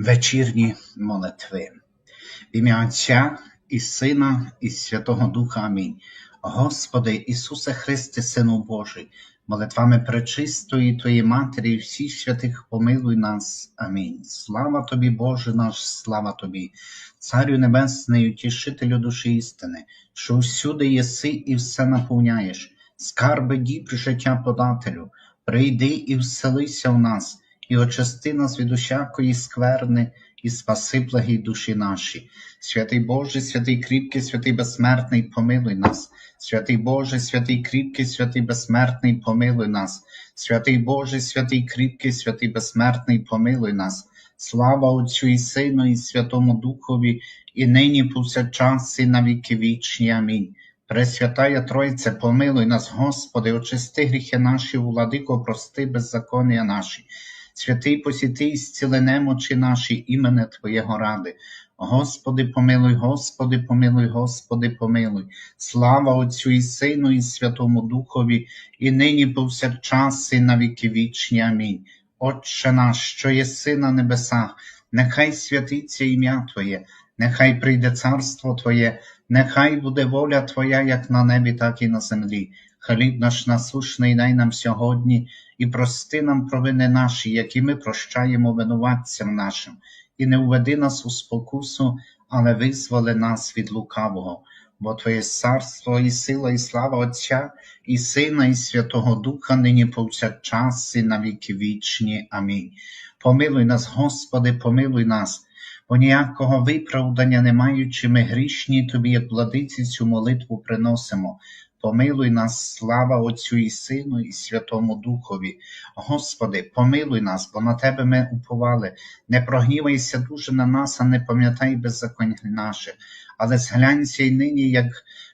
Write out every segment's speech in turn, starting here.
Вечірні молитви. В ім'я Отця і Сина, і Святого Духа. Амінь. Господи Ісусе Христе, Сину Божий, молитвами пречистої Твоєї Матері і всіх святих помилуй нас. Амінь. Слава Тобі, Боже наш, слава Тобі, Царю Небесний, утішителю душі істини, що всюди єси і все наповняєш, скарби діб життя подателю, прийди і вселися в нас і очисти нас від усякої скверни, і спаси благі душі наші. Святий Боже, святий кріпкий, святий безсмертний, помилуй нас. Святий Боже, святий кріпкий, святий безсмертний, помилуй нас. Святий Боже, святий кріпкий, святий безсмертний, помилуй нас. Слава Отцю і Сину, і Святому Духові, і нині повсякчас, і на віки вічні. Амінь. Пресвятая Тройце, помилуй нас, Господи, очисти гріхи наші, владико, прости беззаконня наші. Святий посіти і зціли немочі наші імене Твоєго ради. Господи, помилуй, Господи, помилуй, Господи, помилуй. Слава Отцю і Сину, і Святому Духові, і нині повсякчас, і на віки вічні. Амінь. Отче наш, що єси на небесах, нехай святиться ім'я Твоє, нехай прийде царство Твоє, нехай буде воля Твоя, як на небі, так і на землі. Хліб наш насушний дай нам сьогодні, і прости нам провини наші, які ми прощаємо винуватцям нашим, і не введи нас у спокусу, але визволи нас від лукавого, бо Твоє царство, і сила, і слава Отця, і Сина, і Святого Духа, нині повсякчас, і на віки вічні. Амінь. Помилуй нас, Господи, помилуй нас. Бо ніякого виправдання не маючи, ми грішні тобі, як владиці, цю молитву приносимо. Помилуй нас, слава Отцю і Сину, і Святому Духові. Господи, помилуй нас, бо на Тебе ми уповали. Не прогнівайся дуже на нас, а не пам'ятай беззаконня наше, але зглянься й нині, як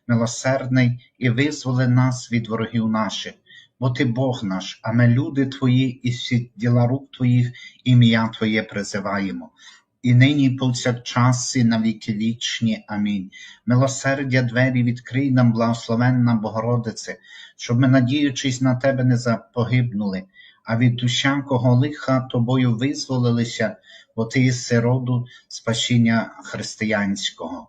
милосердний, і визволи нас від ворогів наших. Бо ти Бог наш, а ми люди Твої, і всі діла рук Твоїх, ім'я Твоє призиваємо і нині повсякчас, і на віки вічні. Амінь. Милосердя двері відкрий нам, благословенна Богородице, щоб ми, надіючись на Тебе, не запогибнули, а від усякого лиха Тобою визволилися, бо Ти єси роду спасіння християнського.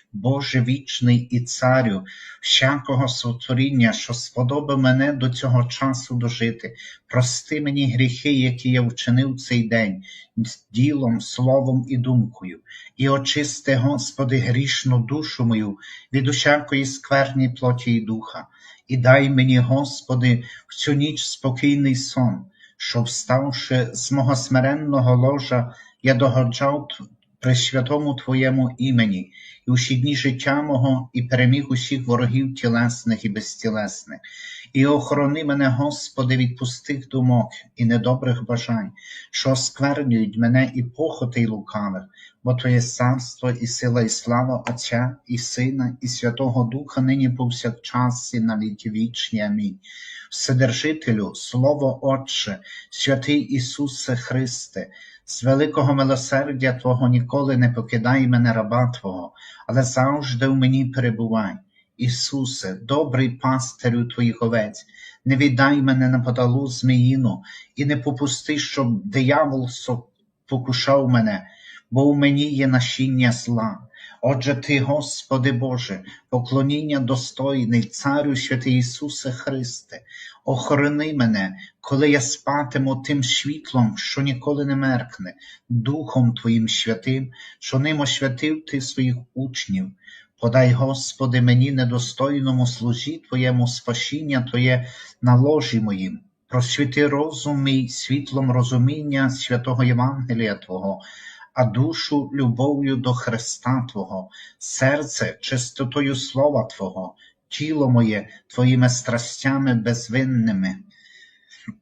Боже вічний і царю, всякого сотворіння, що сподобав мене до цього часу дожити, прости мені гріхи, які я вчинив цей день, ділом, словом і думкою, і очисти, Господи, грішну душу мою від усякої скверні плоті і духа, і дай мені, Господи, в цю ніч спокійний сон, що, вставши з мого смиренного ложа, я догоджав при святому Твоєму імені, і усі дні життя мого, і переміг усіх ворогів тілесних і безтілесних, і охорони мене, Господи, від пустих думок і недобрих бажань, що осквернюють мене і похоти й лукавих, бо Твоє царство, і сила, і слава Отця, і Сина, і Святого Духа, нині повсякчас, і на віки вічні. Амінь. Вседержителю, Слово Отче, святий Ісусе Христе, з великого милосердя Твого ніколи не покидай мене раба Твого, але завжди в мені перебувай. Ісусе, добрий пастирю Твоїх овець, не віддай мене на подалу зміїну, і не попусти, щоб диявол покушав мене, бо у мені є насіння зла. Отже, Ти, Господи Боже, поклоніння достойний, Царю святий Ісусе Христе, охорони мене, коли я спатиму тим світлом, що ніколи не меркне, Духом Твоїм святим, що ним освятив Ти своїх учнів. Подай, Господи, мені недостойному служі Твоєму спасіння Твоє на ложі моїм, просвіти розум мій світлом розуміння святого Євангелія Твого а душу любов'ю до Христа Твого, серце чистотою Слова Твого, тіло моє Твоїми страстями безвинними.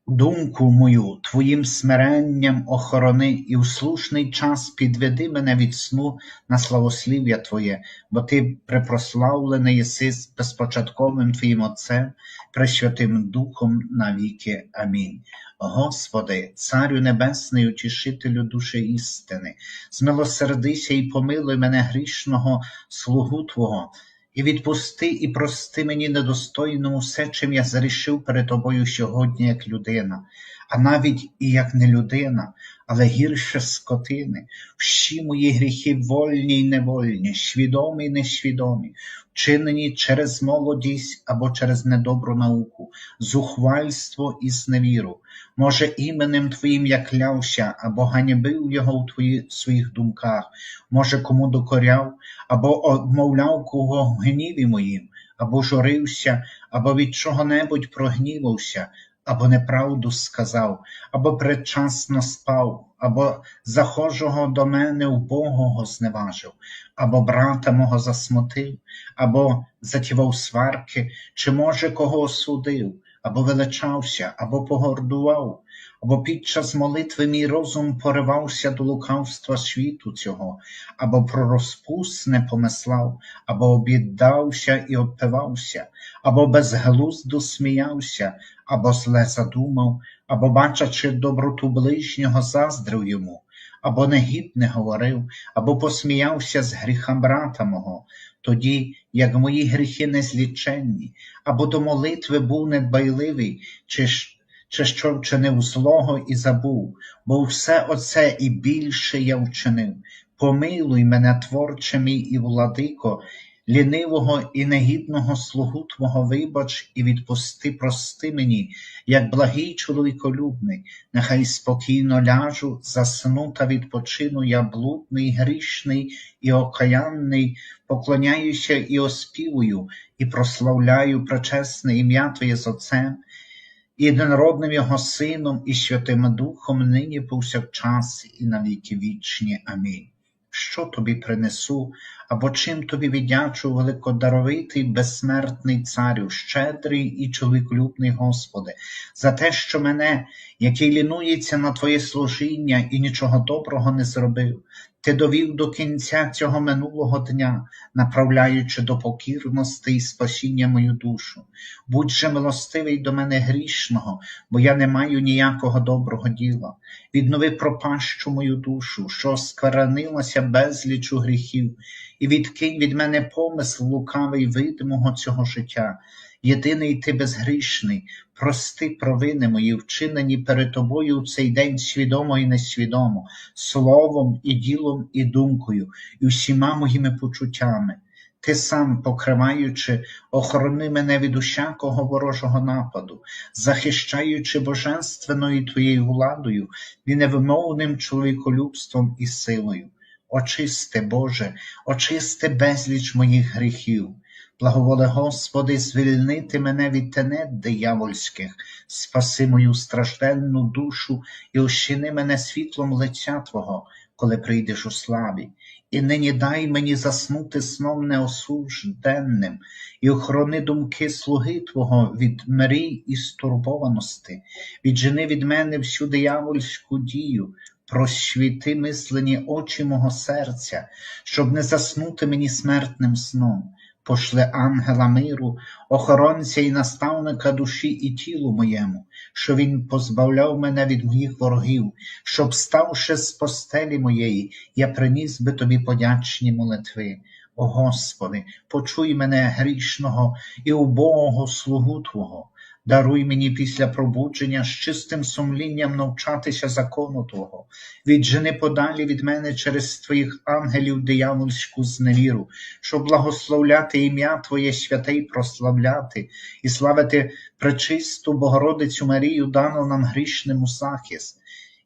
Думку мою твоїм смиренням охорони, і в слушний час підведи мене від сну на славослів'я Твоє, бо Ти препрославлений єси з безпочатковим Твоїм Отцем, пресвятим Духом навіки. Амінь. Господи, Царю Небесний, утішителю душі істини, змилосердися і помилуй мене грішного слугу Твого, і відпусти і прости мені недостойному все, чим я зарішив перед тобою сьогодні як людина, а навіть і як не людина, але гірше скотини, всі мої гріхи вольні й невольні, свідомі й несвідомі, вчинені через молодість або через недобру науку, зухвальство і зневіру. Може, іменем Твоїм я клявся, або ганьбив його у твої, своїх думках, може, кому докоряв, або обмовляв кого гніві моїм, або журився, або від чого-небудь прогнівався, або неправду сказав, або предчасно спав, або захожого до мене убогого зневажив, або брата мого засмутив, або затівав сварки, чи, може, кого осудив, або величався, або погордував, або під час молитви мій розум поривався до лукавства світу цього, або про розпусне помислав, або обіддався і обпивався, або безглуздо сміявся, або зле задумав, або, бачачи доброту ближнього, заздрив йому, або негідне говорив, або посміявся з гріха брата мого, тоді, як мої гріхи незліченні, або до молитви був недбайливий, чи чи що вчинив злого і забув, бо все оце і більше я вчинив. Помилуй мене, творче мій і владико, лінивого і негідного слугу Твого вибач і відпусти, прости мені, як благий чоловіколюбний, нехай спокійно ляжу, засну та відпочину я блудний, грішний і окаянний, поклоняюся і оспівую, і прославляю пречесне ім'я Твоє з Отцем, і єдинородним Його Сином, і Святим Духом, нині повсякчас, і на віки вічні. Амінь. Що тобі принесу, або чим тобі віддячу, великодаровитий, безсмертний царю, щедрий і чоловіклюбний Господи, за те, що мене, який лінується на Твоє служіння і нічого доброго не зробив, ти довів до кінця цього минулого дня, направляючи до покірності і спасіння мою душу. Будь же милостивий до мене грішного, бо я не маю ніякого доброго діла. Віднови пропащу мою душу, що сквернилася безлічу гріхів, і відкинь від мене помисл лукавий видимого цього життя. Єдиний ти безгрішний, прости провини мої, вчинені перед тобою в цей день свідомо і несвідомо, словом і ділом, і думкою, і всіма моїми почуттями. Ти сам, покриваючи, охорони мене від усякого ворожого нападу, захищаючи божественною твоєю владою і невимовним чоловіколюбством і силою. Очисти, Боже, очисти безліч моїх гріхів. Благоволи, Господи, звільнити мене від тенет диявольських, спаси мою стражденну душу і ощини мене світлом лиця Твого, коли прийдеш у славі, і нині дай мені заснути сном неосужденним, і охорони думки слуги Твого від мрій і стурбованості, віджени від мене всю диявольську дію, просвіти мислені очі мого серця, щоб не заснути мені смертним сном. Пошли ангела миру, охоронця і наставника душі і тілу моєму, що він позбавляв мене від моїх ворогів, щоб, ставши з постелі моєї, я приніс би тобі подячні молитви. О Господи, почуй мене грішного і убогого слугу Твого. Даруй мені після пробудження з чистим сумлінням навчатися закону Твого, віджени подалі від мене через Твоїх ангелів диявольську зневіру, щоб благословляти ім'я Твоє святе й прославляти, і славити пречисту Богородицю Марію, дану нам грішному захист,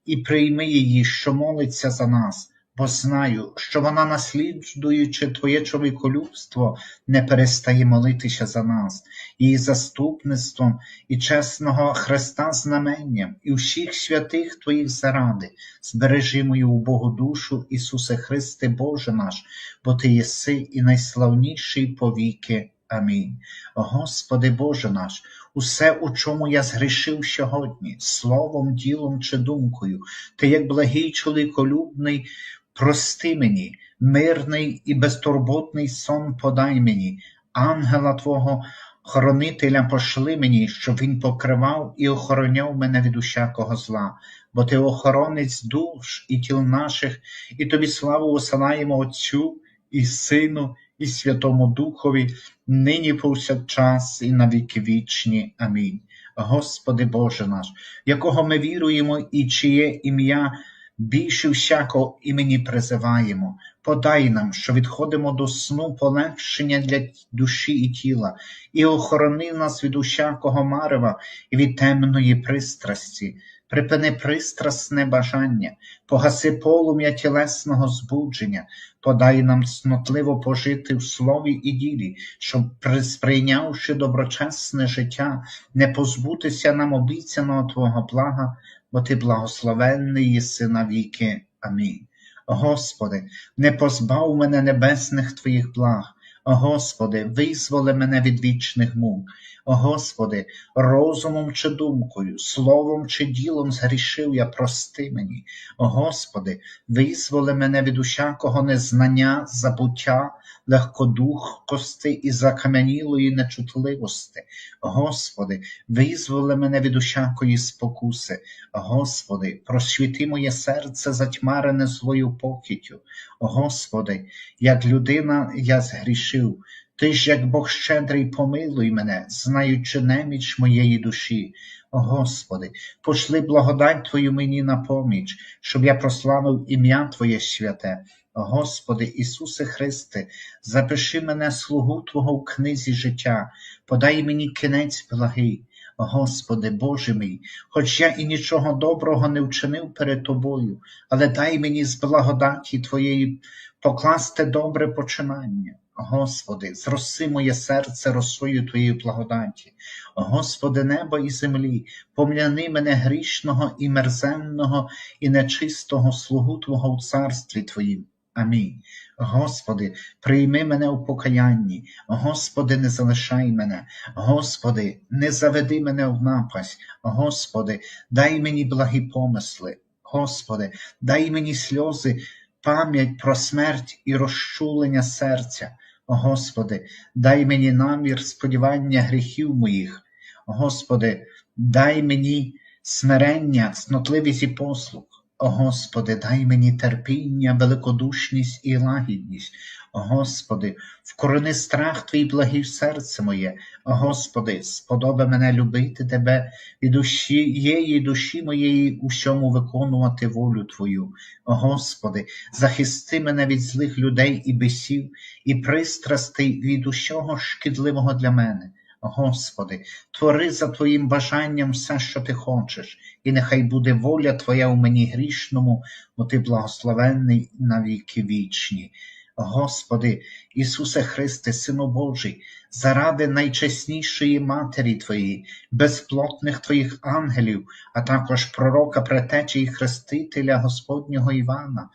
і прийми її, що молиться за нас бо знаю, що вона, наслідуючи Твоє чоловіколюбство, не перестає молитися за нас, її заступництвом і чесного Христа знаменням, і всіх святих Твоїх заради, збережи мою убогу душу, Ісусе Христе, Боже наш, бо Ти єси і найславніший повіки. Амінь. Господи Боже наш, усе, у чому я згрішив сьогодні, словом, ділом чи думкою, Ти, як благий чоловіколюбний, прости мені, мирний і безтурботний сон подай мені, ангела Твого хоронителя пошли мені, щоб він покривав і охороняв мене від усякого зла, бо ти охоронець душ і тіл наших, і тобі славу осилаємо Отцю і Сину, і Святому Духові, нині повсякчас, і на віки вічні. Амінь. Господи Боже наш, якого ми віруємо і чиє ім'я більше всякого імені призиваємо, подай нам, що відходимо до сну полегшення для душі і тіла, і охорони нас від усякого марева і від темної пристрасті. Припини пристрасне бажання, погаси полум'я тілесного збудження, подай нам цнотливо пожити в слові і ділі, щоб, сприйнявши доброчесне життя, не позбутися нам обіцяного Твого блага, бо Ти благословенний єси навіки. Амінь. Господи, не позбав мене небесних Твоїх благ. Господи, визволи мене від вічних мук. Господи, розумом чи думкою, словом чи ділом згрішив я, прости мені. Господи, визволи мене від усякого незнання, забуття, легкодухкости і закам'янілої нечутливости. Господи, визволи мене від усякої спокуси. Господи, просвіти моє серце затьмарене злою покіттю. Господи, як людина я згрішив. Ти ж, як Бог щедрий, помилуй мене, знаючи неміч моєї душі. Господи, пошли благодать Твою мені на поміч, щоб я прославив ім'я Твоє святе. Господи Ісусе Христе, запиши мене слугу Твого в книзі життя, подай мені кінець благий. Господи, Боже мій, хоч я і нічого доброго не вчинив перед Тобою, але дай мені з благодаті Твоєї покласти добре починання. Господи, зроси моє серце росою Твоєї благодаті. Господи, небо і землі, пом'яни мене грішного і мерзенного, і нечистого слугу Твого в царстві Твоїм. Амінь. Господи, прийми мене у покаянні, Господи, не залишай мене, Господи, не заведи мене в напасть, Господи, дай мені благі помисли, Господи, дай мені сльози, пам'ять про смерть і розчулення серця. Господи, дай мені намір сподівання гріхів моїх. Господи, дай мені смирення, цнотливість і послуг. О Господи, дай мені терпіння, великодушність і лагідність. О Господи, вкорони страх Твій благий в серце моє. О Господи, сподоби мене любити Тебе від усієї душі моєї усьому виконувати волю Твою. О Господи, захисти мене від злих людей і бесів, і пристрастей від усього шкідливого для мене. Господи, твори за Твоїм бажанням все, що Ти хочеш, і нехай буде воля Твоя у мені грішному, бо Ти благословенний на віки вічні. Господи, Ісусе Христе, Сину Божий, заради найчеснішої Матері Твоєї, безплотних Твоїх ангелів, а також пророка претечі і хрестителя Господнього Івана,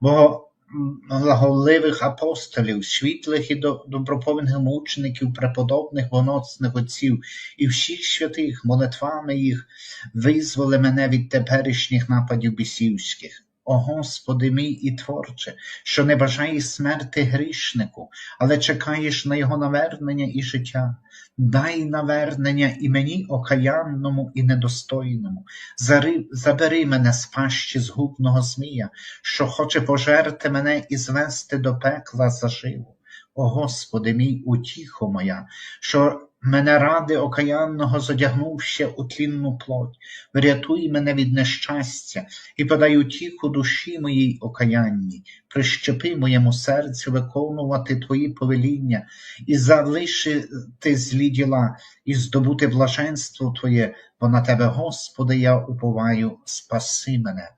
бо благовливих апостолів, світлих і доброповних мучеників, преподобних воносних отців і всіх святих молитвами їх визволи мене від теперішніх нападів бісівських. О Господи мій і Творче, що не бажаєш смерти грішнику, але чекаєш на його навернення і життя. Дай навернення і мені окаянному і недостойному. Забери мене з пащі згубного змія, що хоче пожерти мене і звести до пекла заживу. О Господи мій утіхо моя, що мене ради окаянного задягнув ще у тлінну плоть, врятуй мене від нещастя і подай утіху душі моїй окаянній, прищепи моєму серцю виконувати Твої повеління і залишити злі діла, і здобути блаженство Твоє, бо на Тебе, Господи, я уповаю, спаси мене.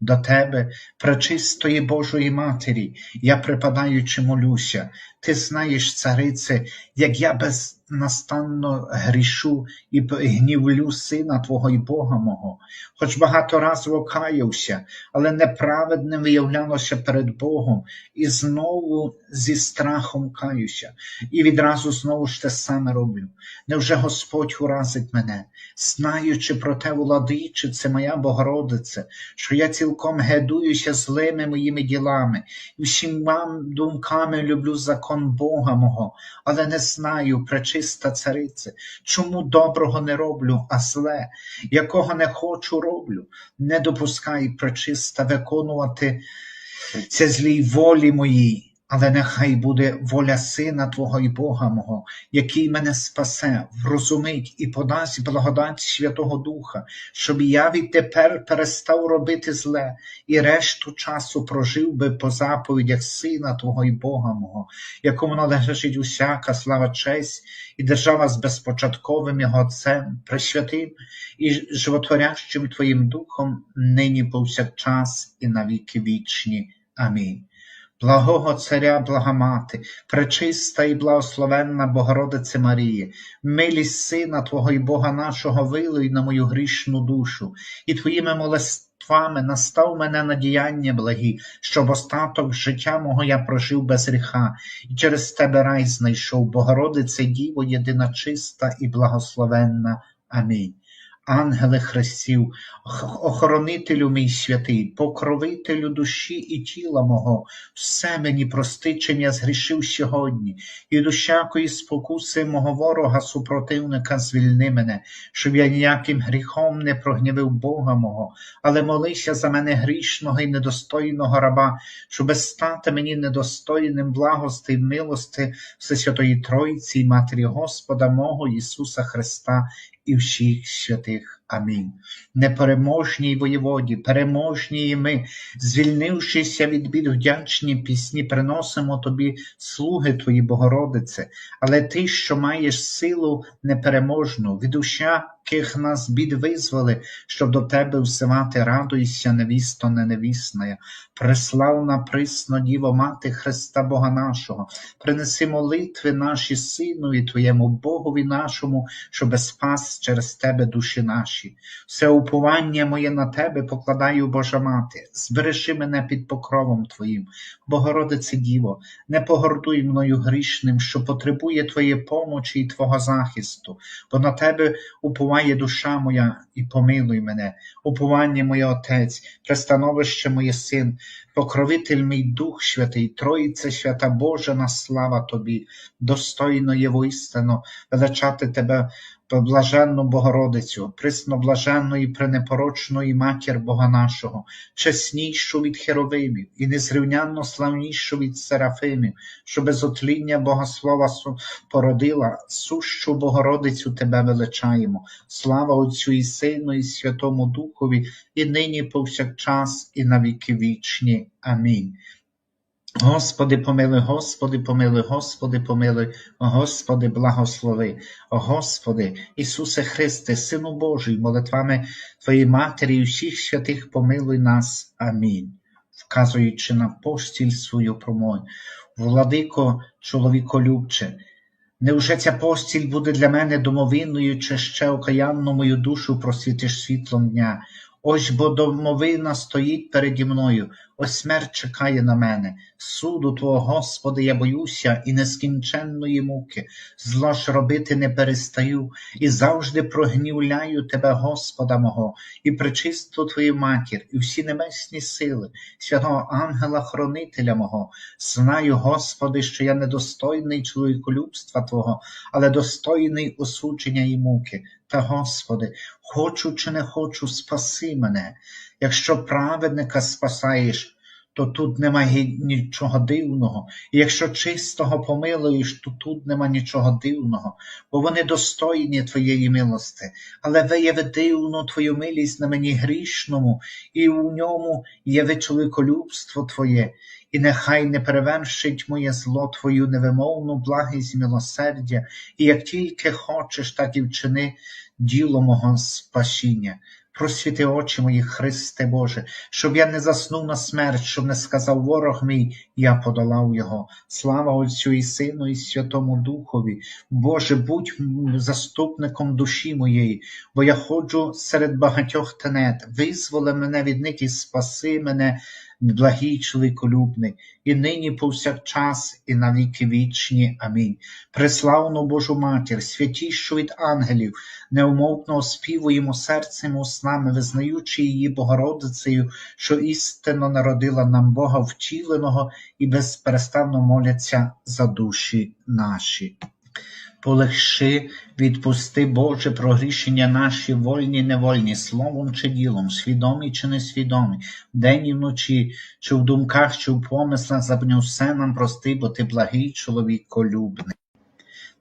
До Тебе, пречистої Божої Матері, я припадаючи молюся, Ти знаєш, царице, як я без настанно грішу і гнівлю сина Твого і Бога мого, хоч багато разів каявся, але неправедне виявлялося перед Богом, і знову зі страхом каюся, і відразу знову ж те саме роблю. Невже Господь уразить мене, знаючи про те, владичице моя Богородице, що я цілком гедуюся злими моїми ділами, і всіма думками люблю закон Бога мого, але не знаю, пречиста царице, чому доброго не роблю, а зле, якого не хочу роблю, не допускай пречиста виконувати це злій волі моїй. Але нехай буде воля Сина Твого і Бога мого, який мене спасе, врозумить і подасть благодать Святого Духа, щоб я відтепер перестав робити зле і решту часу прожив би по заповідях Сина Твого і Бога мого, якому належить усяка слава честь і держава з безпочатковим Його Отцем, пресвятим і животворящим Твоїм Духом, нині повсякчас і на віки вічні. Амінь. Благого Царя, благомати, пречиста і благословенна Богородице Марії, милість Сина Твого і Бога нашого вилуй на мою грішну душу, і Твоїми молитвами настав мене на діяння благі, щоб остаток життя мого я прожив без гріха, і через Тебе рай знайшов, Богородице Діво, єдина чиста і благословенна. Амінь. Ангеле Христів, охоронителю мій святий, покровителю душі і тіла мого, все мені прости, чим я згрішив сьогодні, і до всякої спокуси мого ворога, супротивника, звільни мене, щоб я ніяким гріхом не прогнівив Бога мого, але молися за мене грішного і недостойного раба, щоб стати мені недостойним благости й милости Всесвятої Тройці і Матері Господа мого Ісуса Христа і всіх святих. Амінь. Непереможній воєводі, переможні і ми, звільнившися від бід вдячні пісні, приносимо тобі слуги Твої, Богородице, але Ти, що маєш силу непереможну, від усяких нас бід визволи, щоб до Тебе всивати, радуйся, невісто неневісна. Преславна присно Діво, Мати Христа Бога нашого, принеси молитви наші Синові Твоєму Богові нашому, щоб спас через Тебе душі наші. Все уповання моє на Тебе покладаю, Божа Мати, збережи мене під покровом Твоїм, Богородице Діво, не погордуй мною грішним, що потребує Твоєї помочі і Твого захисту, бо на Тебе уповає душа моя, і помилуй мене, уповання моє Отець, пристановище моє Син, покровитель мій Дух Святий, Троїце свята Божа, слава Тобі, достойно є воістину величати Тебе блаженну Богородицю, присноблаженну і пренепорочну і матір Бога нашого, чеснішу від херовимів і незрівнянно славнішу від серафимів, що без отління Богослова породила, сущу Богородицю Тебе величаємо. Слава Отцю і Сину, і Святому Духові, і нині повсякчас, і на віки вічні. Амінь. Господи, помилуй, Господи, помилуй, Господи, помилуй, Господи, благослови, Господи, Ісусе Христе, Сину Божий, молитвами Твоєї Матері і всіх святих помилуй нас. Амінь. Вказуючи на постіль свою промову, владико, чоловіколюбче, невже ця постіль буде для мене домовиною, чи ще окаянну мою душу просвітиш світлом дня? Ось бо домовина стоїть переді мною, ось смерть чекає на мене. Суду Твого, Господи, я боюся і нескінченної муки, зло ж робити не перестаю, і завжди прогнівляю Тебе, Господа мого, і причисту Твою матір, і всі небесні сили, святого ангела-хронителя мого. Знаю, Господи, що я недостойний чоловіколюбства Твого, але достойний осудження і муки. Та, Господи, хочу чи не хочу, спаси мене. Якщо праведника спасаєш, то тут немає нічого дивного, і якщо чистого помилуєш, то тут нема нічого дивного, бо вони достойні Твоєї милости, але вияви дивну Твою милість на мені грішному, і у ньому яви чоловіколюбство Твоє, і нехай не перевершить моє зло Твою невимовну благість милосердя, і як тільки хочеш, так і вчини діло мого спасіння. Просвіти очі мої, Христе Боже, щоб я не заснув на смерть, щоб не сказав ворог мій, я подолав його. Слава Отцю і Сину, і Святому Духові. Боже, будь заступником душі моєї, бо я ходжу серед багатьох тенет. Визволи мене від них і спаси мене, благий чоловіколюбний, і нині повсякчас, і на віки вічні. Амінь. Преславну Божу Матір, святішу від ангелів, неумовно співуємо серцем уснами, визнаючи її Богородицею, що істинно народила нам Бога втіленого і безперестанно моляться за душі наші. Полегши, відпусти, Боже, прогрішення наші, вольні, невольні, словом чи ділом, свідомі чи несвідомі, вдень і вночі, чи в думках, чи в помислах, забни все нам прости, бо ти благий чоловіколюбний.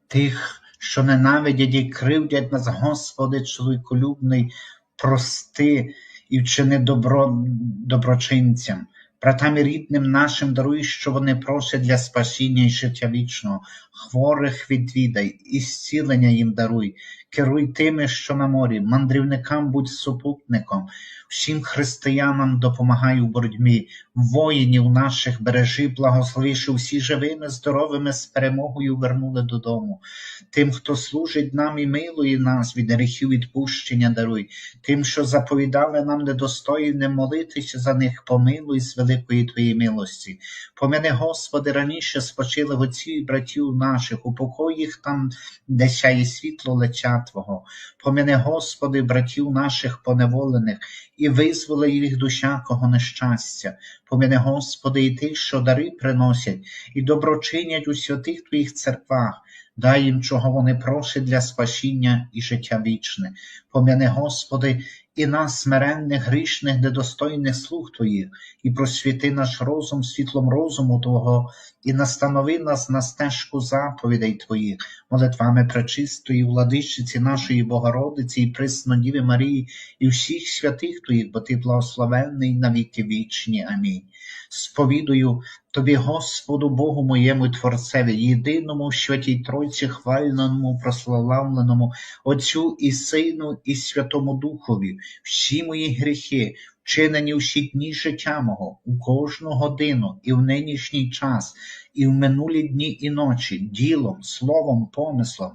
Тих, що ненавидять і кривдять нас, Господи, чоловіколюбний, прости і вчини добро доброчинцям. Братам і рідним нашим даруй, що вони просять для спасіння і життя вічного. Хворих відвідай, і зцілення їм даруй, керуй тими, що на морі, мандрівникам будь супутником, всім християнам допомагай у боротьбі, воїнів наших бережи, благослови, всі живими, здоровими з перемогою вернули додому. Тим, хто служить нам і милує нас, від гріхів відпущення даруй, тим, що заповідали нам недостойним молитися за них, помилуй з великої Твоєї милості. Помяни, Господи, раніше спочили отців і братів наших, упокой їх там, де сяє світло лиця Твого. Помяни, Господи, братів наших поневолених, і визволи їх душа кого нещастя. Помяни, Господи, і тих, що дари приносять, і доброчинять у святих Твоїх церквах. Дай їм, чого вони просять для спасіння і життя вічне. Пом'яни, Господи, і нас, смиренних, грішних, недостойних слуг Твоїх, і просвіти наш розум світлом розуму Твого, і настанови нас на стежку заповідей Твоїх, молитвами пречистої владичиці нашої Богородиці і Преснодіви Марії, і всіх святих Твоїх, бо Ти благословенний на віки вічні. Амінь. Сповідую Тобі, Господу Богу моєму Творцеві, єдиному в святій Тройці, хвальному, прославленому, Отцю і Сину, і Святому Духові, всі мої гріхи, вчинені всі дні життя мого, у кожну годину і в нинішній час, і в минулі дні і ночі, ділом, словом, помислом,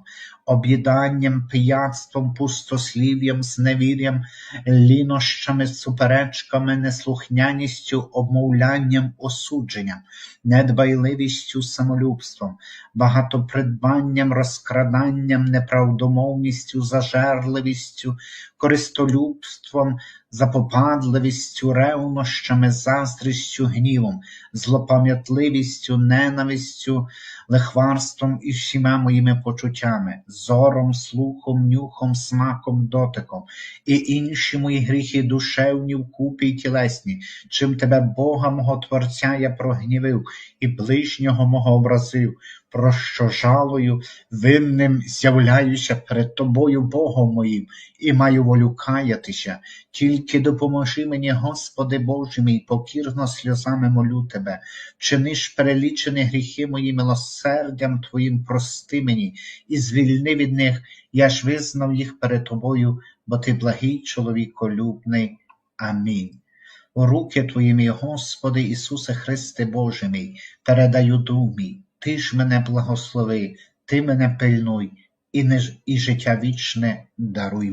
об'їданням, пияцтвом, пустослів'ям, зневір'ям, лінощами, суперечками, неслухняністю, обмовлянням, осудженням, недбайливістю, самолюбством, багатопридбанням, розкраданням, неправдомовністю, зажерливістю, користолюбством, запопадливістю, ревнощами, заздрістю, гнівом, злопам'ятливістю, ненавистю, лихварством і всіма моїми почуттями, зором, слухом, нюхом, смаком, дотиком, і інші мої гріхи душевні вкупі й тілесні, чим тебе, Бога мого Творця, я прогнівив, і ближнього мого образив, про що жалою, винним з'являюся перед тобою, Богом моїм, і маю волю каятися. Тільки допоможи мені, Господи Боже мій, покірно сльозами молю Тебе, чиниш перелічені гріхи мої милосердям Твоїм прости мені, і звільни від них, я ж визнав їх перед Тобою, бо Ти благий чоловіколюбний. Амінь. У руки Твої, мій Господи Ісусе Христе Боже мій, передаю дух мій, Ти ж мене благослови, Ти мене пильнуй, і, життя вічне даруй